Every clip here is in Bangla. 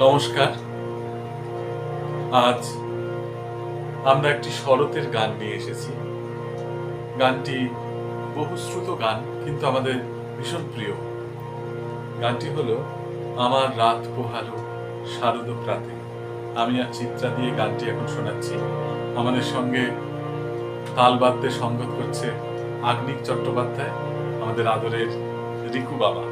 নমস্কার। আজ আমরা একটি শরতের গান নিয়ে এসেছি। গানটি বহুশ্রুত গান, কিন্তু আমাদের ভীষণ প্রিয়। গানটি হলো, আমার রাত পোহালো শারদ প্রাতে। আমি আর চিত্রা দিয়ে গানটি এখন শোনাচ্ছি। আমাদের সঙ্গে তাল বাদ্যে সঙ্গত করছে আগ্নিক চট্টোপাধ্যায়, আমাদের আদরের রিকু বাবা।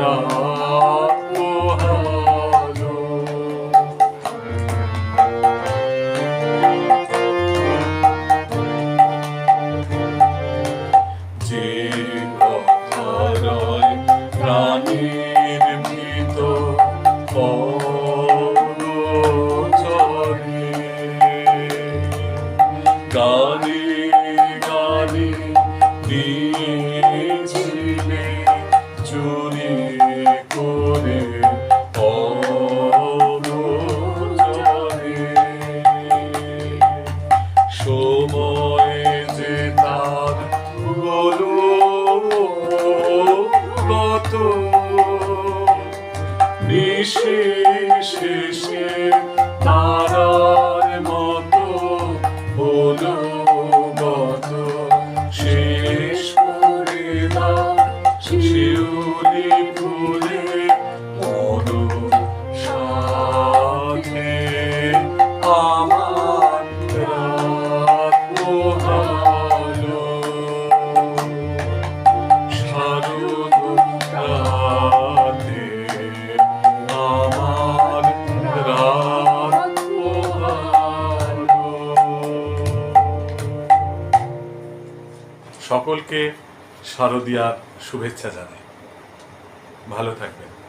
আমার নিশেষে তারার সকলকে শারদিয়ার শুভেচ্ছা জানাই। ভালো থাকবেন।